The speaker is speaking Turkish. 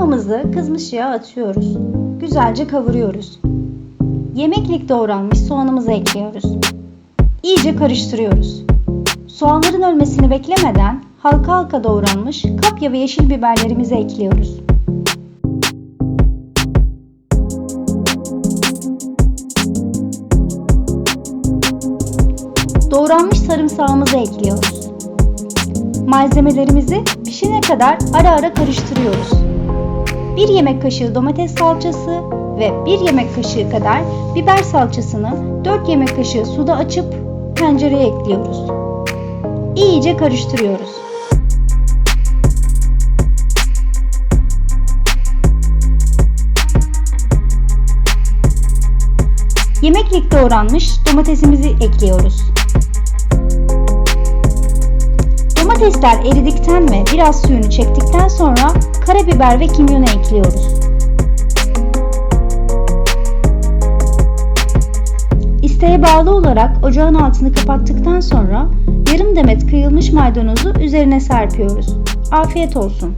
Kıymamızı kızmış yağa atıyoruz. Güzelce kavuruyoruz. Yemeklik doğranmış soğanımızı ekliyoruz. İyice karıştırıyoruz. Soğanların ölmesini beklemeden halka halka doğranmış kapya ve yeşil biberlerimizi ekliyoruz. Doğranmış sarımsağımızı ekliyoruz. Malzemelerimizi pişene kadar ara ara karıştırıyoruz. 1 yemek kaşığı domates salçası ve 1 yemek kaşığı kadar biber salçasını 4 yemek kaşığı suda açıp tencereye ekliyoruz. İyice karıştırıyoruz. Yemeklik doğranmış domatesimizi ekliyoruz. Domatesler eridikten ve biraz suyunu çektikten sonra karabiber ve kimyonu ekliyoruz. İsteğe bağlı olarak ocağın altını kapattıktan sonra yarım demet kıyılmış maydanozu üzerine serpiyoruz. Afiyet olsun.